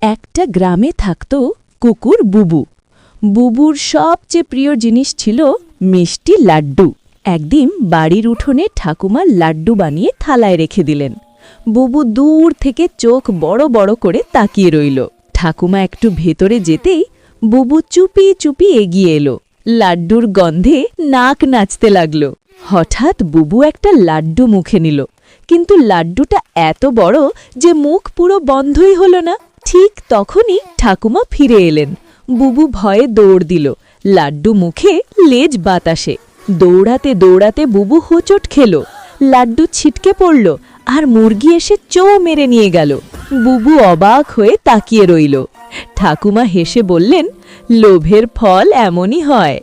একটা গ্রামে থাকত কুকুর বুবু। বুবুর সবচেয়ে প্রিয় জিনিস ছিল মিষ্টি লাড্ডু। একদিন বাড়ির উঠোনে ঠাকুমা লাড্ডু বানিয়ে থালায় রেখে দিলেন। বুবু দূর থেকে চোখ বড় বড় করে তাকিয়ে রইল। ঠাকুমা একটু ভেতরে যেতেই বুবু চুপি চুপি এগিয়ে এলো। লাড্ডুর গন্ধে নাক নাচতে লাগল। হঠাৎ বুবু একটা লাড্ডু মুখে নিল। কিন্তু লাড্ডুটা এত বড় যে মুখ পুরো বন্ধই হলো না। ঠিক তখনই ঠাকুমা ফিরে এলেন। বুবু ভয়ে দৌড় দিল। লাড্ডু মুখে লেজ বাতাসে। দৌড়াতে দৌড়াতে বুবু হোঁচট খেল। লাড্ডু ছিটকে পড়ল আর মুরগি এসে চো মেরে নিয়ে গেল। বুবু অবাক হয়ে তাকিয়ে রইল। ঠাকুমা হেসে বললেন, লোভের ফল এমনই হয়।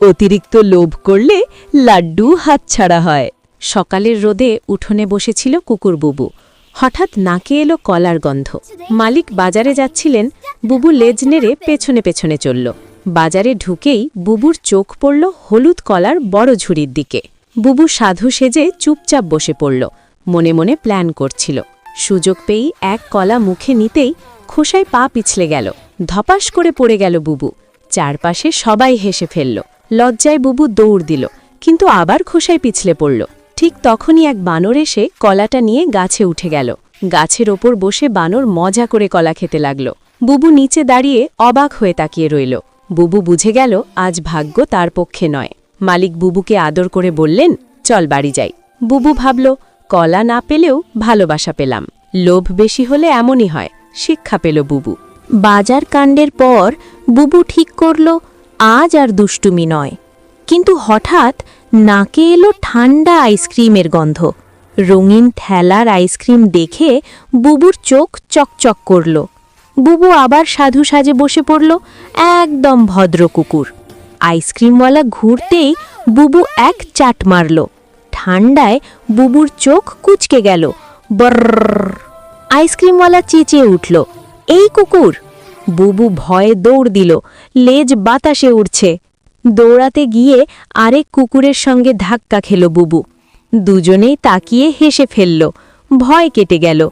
অতিরিক্ত লোভ করলে লাড্ডু হাতছাড়া হয়। সকালের রোদে উঠোনে বসেছিল কুকুর বুবু। হঠাৎ নাকে এলো কলার গন্ধ। মালিক বাজারে যাচ্ছিলেন, বুবু লেজ নেড়ে পেছনে পেছনে চলল। বাজারে ঢুকেই বুবুর চোখ পড়ল হলুদ কলার বড় ঝুড়ির দিকে। বুবু সাধু সেজে চুপচাপ বসে পড়ল, মনে মনে প্ল্যান করছিল। সুযোগ পেয়েই এক কলা মুখে নিতেই খোসায় পা পিছলে গেল, ধপাস করে পড়ে গেল বুবু। চারপাশে সবাই হেসে ফেলল। লজ্জায় বুবু দৌড় দিল, কিন্তু আবার খোসায় পিছলে পড়ল। ঠিক তখনই এক বানর এসে কলাটা নিয়ে গাছে উঠে গেল। গাছের ওপর বসে বানর মজা করে কলা খেতে লাগল। বুবু নিচে দাঁড়িয়ে অবাক হয়ে তাকিয়ে রইল। বুবু বুঝে গেল, আজ ভাগ্য তার পক্ষে নয়। মালিক বুবুকে আদর করে বললেন, চল বাড়ি যাই। বুবু ভাবল, কলা না পেলেও ভালোবাসা পেলাম। লোভ বেশি হলে এমনই হয়, শিক্ষা পেল বুবু। বাজার কাণ্ডের পর বুবু ঠিক করল, আজ আর দুষ্টুমি নয়। কিন্তু হঠাৎ নাকে এলো ঠান্ডা আইসক্রিমের গন্ধ। রঙিন ঠেলার আইসক্রিম দেখে বুবুর চোখ চকচক করল। বুবু আবার সাধু সাজে বসে পড়ল, একদম ভদ্র কুকুর। আইসক্রিমওয়ালা ঘুরতেই বুবু এক চাট মারল। ঠান্ডায় বুবুর চোখ কুচকে গেল। বর্র আইসক্রিমওয়ালা চেঁচিয়ে উঠল, এই কুকুর! বুবু ভয়ে দৌড় দিল, লেজ বাতাসে উড়ছে। দৌড়াতে গিয়ে আরেক কুকুরের সঙ্গে ধাক্কা খেল বুবু। দুজনেই তাকিয়ে হেসে ফেলল। ভয় কেটে গেল।